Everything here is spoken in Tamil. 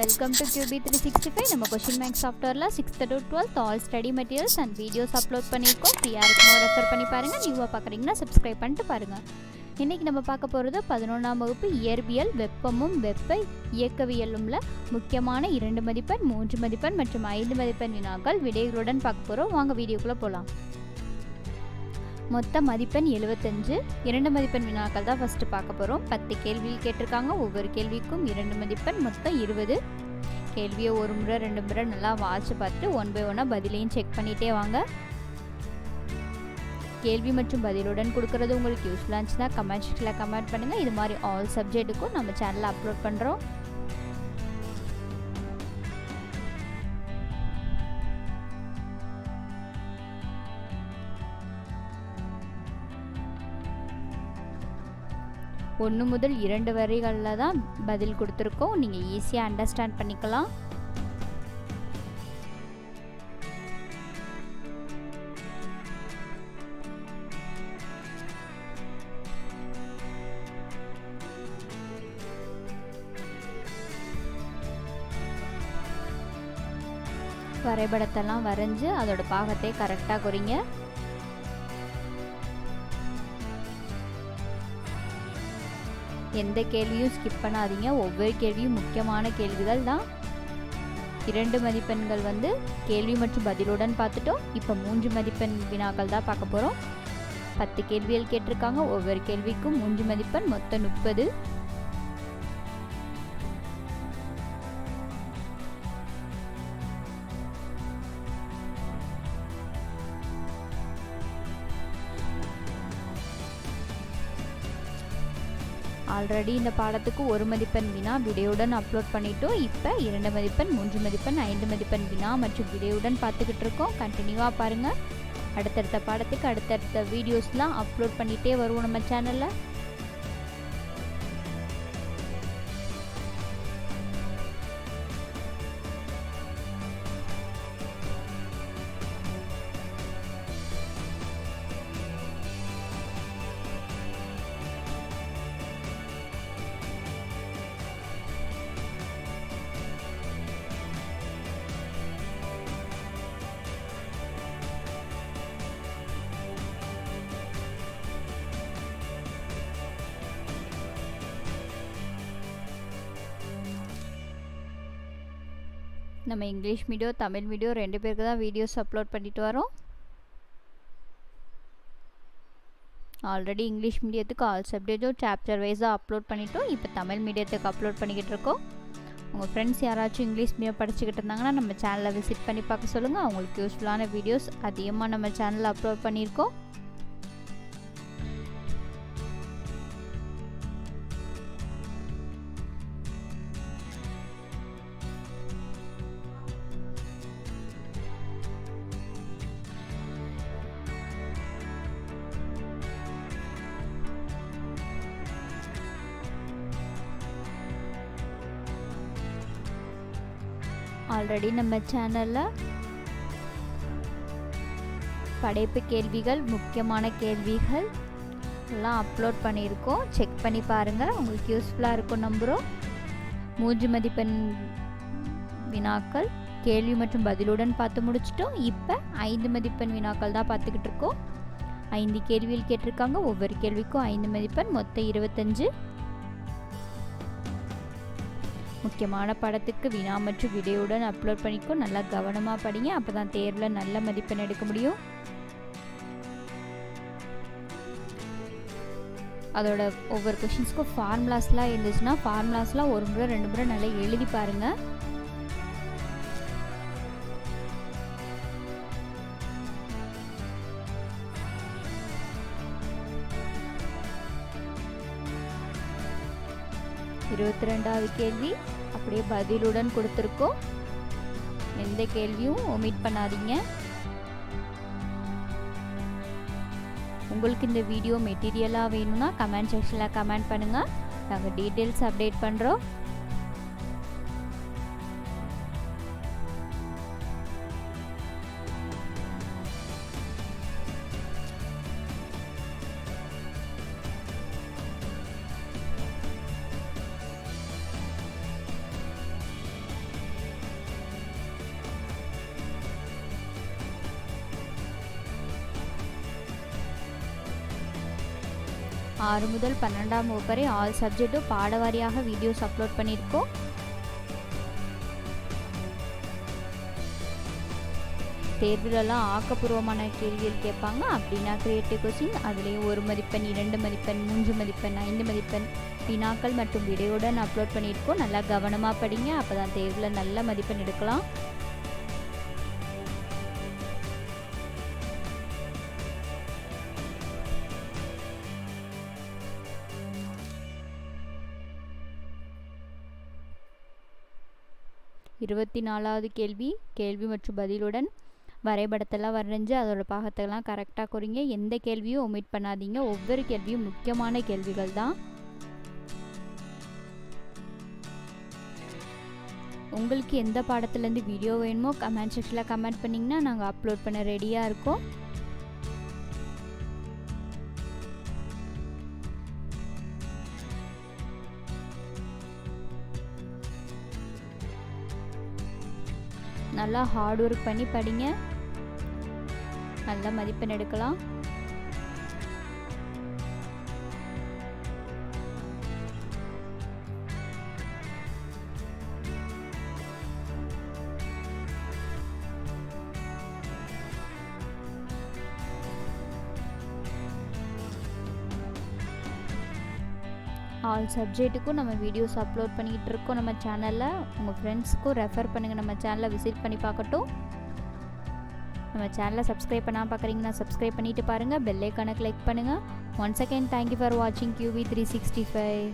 Welcome to QB three sixty five நம்ம கொஷின் மேக்ஸ் சாஃப்ட்வேரில் sixth to twelfth all study materials and videos upload பண்ணியிருக்கோம். ஃப்ரீயாக இருக்குமோ ரெஃபர் பண்ணி பாருங்கள் நியூவாக பார்க்குறீங்கன்னா சப்ஸ்கிரைப் பண்ணிட்டு பாருங்கள் இன்றைக்கி நம்ம பார்க்க போகிறது பதினொன்றாம் வகுப்பு இயற்பியல் வெப்பமும் வெப்ப இயக்கவியலும்ல. முக்கியமான இரண்டு மதிப்பெண் மூன்று மதிப்பெண் மற்றும் ஐந்து மதிப்பெண் வினாக்கள் விடைகளுடன் பார்க்க போகிறோம் வாங்க வீடியோக்குள்ளே போகலாம் மொத்த மதிப்பெண் எழுபத்தஞ்சு இரண்டு மதிப்பெண் வினாக்கள் தான் ஃபஸ்ட்டு பார்க்க போகிறோம் பத்து கேள்வியில் கேட்டிருக்காங்க. ஒவ்வொரு கேள்விக்கும் இரண்டு மதிப்பெண் மொத்தம் இருபது. கேள்வியை ஒரு முறை ரெண்டு முறை நல்லா வாட்ச் பார்த்துட்டு ஒன் பை ஒன்னாக பதிலையும் செக் பண்ணிகிட்டே வாங்க. கேள்வி மற்றும் பதிலுடன் கொடுக்கறது உங்களுக்கு யூஸ்ஃபுல்லாக இருந்துச்சுன்னா கமெண்ட் செக்ஷனில் கமெண்ட் பண்ணுங்கள் இது மாதிரி ஆல் சப்ஜெக்ட்டுக்கும் நம்ம சேனலில் அப்லோட் பண்ணுறோம் ஒன்று முதல் இரண்டு வரிகளில் தான் பதில் கொடுத்துருக்கோம். நீங்கள் ஈஸியாக அண்டர்ஸ்டாண்ட் பண்ணிக்கலாம். வரைபடத்தெல்லாம் வரைஞ்சி அதோட பாகத்தை கரெக்டாக குறிங்க. எந்த கேள்வியும் ஸ்கிப் பண்ணாதீங்க. ஒவ்வொரு கேள்வியும் முக்கியமான கேள்விகள் தான். இரண்டு மதிப்பெண்கள் வந்து கேள்வி மற்றும் பதிலுடன் பார்த்துட்டோம். இப்போ மூன்று மதிப்பெண் வினாக்கள் தான் பார்க்க போகிறோம் பத்து கேள்விகள் கேட்டிருக்காங்க. ஒவ்வொரு கேள்விக்கும் மூன்று மதிப்பெண் மொத்தம் முப்பது. ஆல்ரெடி இந்த பாடத்துக்கு ஒரு மதிப்பெண் வினா விடையுடன் அப்லோட் பண்ணிட்டோம். இப்போ இரண்டு மதிப்பெண் மூன்று மதிப்பெண் ஐந்து மதிப்பெண் வினா மற்றும் விடையுடன் பார்த்துக்கிட்டு இருக்கோம். கண்டினியூவாக பாருங்கள் அடுத்தடுத்த பாடத்துக்கு அடுத்தடுத்த வீடியோஸ்லாம் அப்லோட் பண்ணிகிட்டே வருவோம் நம்ம சேனலில் நம்ம இங்கிலீஷ் மீடியம் தமிழ் மீடியம் ரெண்டு பேருக்கு தான் வீடியோஸ் அப்லோட் பண்ணிட்டு வரோம். ஆல்ரெடி இங்கிலீஷ் மீடியத்துக்கு ஆல் சப்ஜெக்டும் சாப்டர் வைஸாக அப்லோட் பண்ணிட்டோம். இப்போ தமிழ் மீடியத்துக்கு அப்லோட் பண்ணிக்கிட்டு இருக்கோம். உங்கள் ஃப்ரெண்ட்ஸ் யாராச்சும் இங்கிலீஷ் மீடியம் படிச்சுக்கிட்டு இருந்தாங்கன்னா நம்ம சேனலை விசிட் பண்ணி பார்க்க சொல்லுங்கள் அவங்களுக்கு யூஸ்ஃபுல்லான வீடியோஸ் அதிகமாக நம்ம சேனலில் அப்லோட் பண்ணியிருக்கோம். ஆல்ரெடி நம்ம சேனலில் படைப்பு கேள்விகள் முக்கியமான கேள்விகள் எல்லாம் அப்லோட் பண்ணியிருக்கோம். செக் பண்ணி பாருங்கள் உங்களுக்கு யூஸ்ஃபுல்லாக இருக்கும் நம்புகிறோம் மூன்று மதிப்பெண் வினாக்கள் கேள்வி மற்றும் பதிலுடன் பார்த்து முடிச்சிட்டோம். இப்போ ஐந்து மதிப்பெண் வினாக்கள் தான் பார்த்துக்கிட்டு இருக்கோம். ஐந்து கேள்வியில் கேட்டிருக்காங்க. ஒவ்வொரு கேள்விக்கும் ஐந்து மதிப்பெண் மொத்தம் இருபத்தஞ்சு. முக்கியமான படத்துக்கு வினா மற்றும் விடையுடன் அப்லோட் பண்ணிக்கோ. நல்லா கவனமாக படிங்க. அப்போ தான் தேர்வில் நல்ல மதிப்பெண் எடுக்க முடியும். அதோட ஒவ்வொரு கொஷின்ஸ்க்கும் ஃபார்முலாஸ்லாம் இருந்துச்சுன்னா ஃபார்முலாஸ்லாம் ஒரு முறை ரெண்டு முறை நல்லா எழுதி பாருங்கள் இருபத்தி ரெண்டாவது கேள்வி. அப்படியே பதிலுடன் கொடுத்துருக்கோம். எந்த கேள்வியும் ஒமிட் பண்ணாதீங்க. உங்களுக்கு இந்த வீடியோ மெட்டீரியலாக வேணும்னா கமெண்ட் செக்ஷனில் கமெண்ட் பண்ணுங்கள் நாங்கள் டீட்டெயில்ஸ் அப்டேட் பண்ணுறோம் ஆறு முதல் பன்னெண்டாம் வகுப்பு வரை ஆல் சப்ஜெக்ட்டும் பாடவாரியாக வீடியோஸ் அப்லோட் பண்ணியிருக்கோம். தேர்வுலலாம் ஆக்கப்பூர்வமான கேள்விகள் கேட்பாங்க. அப்படின்னா கிரியேட்டிவ் கொஸ்டின் அதுலேயும் ஒரு மதிப்பெண் இரண்டு மதிப்பெண் மூன்று மதிப்பெண் ஐந்து மதிப்பெண் வினாக்கள் மற்றும் விடையுடன் அப்லோட் பண்ணியிருக்கோம். நல்லா கவனமாக படிங்க. அப்போ தான் தேர்வில் நல்ல மதிப்பெண் எடுக்கலாம். இருபத்தி நாலாவது கேள்வி கேள்வி மற்றும் பதிலுடன் வரைபடத்தெல்லாம் வரைஞ்சி அதோடய பாகத்தெல்லாம் கரெக்டாக குறிங்க. எந்த கேள்வியும் ஒமிட் பண்ணாதீங்க. ஒவ்வொரு கேள்வியும் முக்கியமான கேள்விகள் தான். உங்களுக்கு எந்த பாடத்துலேருந்து வீடியோ வேணுமோ கமெண்ட் செக்ஷனில் கமெண்ட் பண்ணிங்கன்னா நாங்கள் அப்லோட் பண்ண ரெடியாக இருக்கோம். நல்லா ஹார்ட் ஒர்க் பண்ணி படிங்க. நல்ல மதிப்பெண் எடுக்கலாம். ஆல் சப்ஜெக்ட்டுக்கும் நம்ம வீடியோஸ் அப்லோட் பண்ணிக்கிட்டு இருக்கோம் நம்ம சேனலில் உங்கள் ஃப்ரெண்ட்ஸ்க்கும் ரெஃபர் பண்ணுங்கள் நம்ம சேனலை விசிட் பண்ணி பார்க்கட்டும். நம்ம சேனலை சப்ஸ்கிரைப் பண்ணால் பார்க்குறீங்கன்னா சப்ஸ்கிரைப் பண்ணிவிட்டு பாருங்கள் பெல்லைக்கான கிளிக் பண்ணுங்கள் one second thank you for வாட்சிங் கியூவி த்ரீ சிக்ஸ்டி ஃபைவ்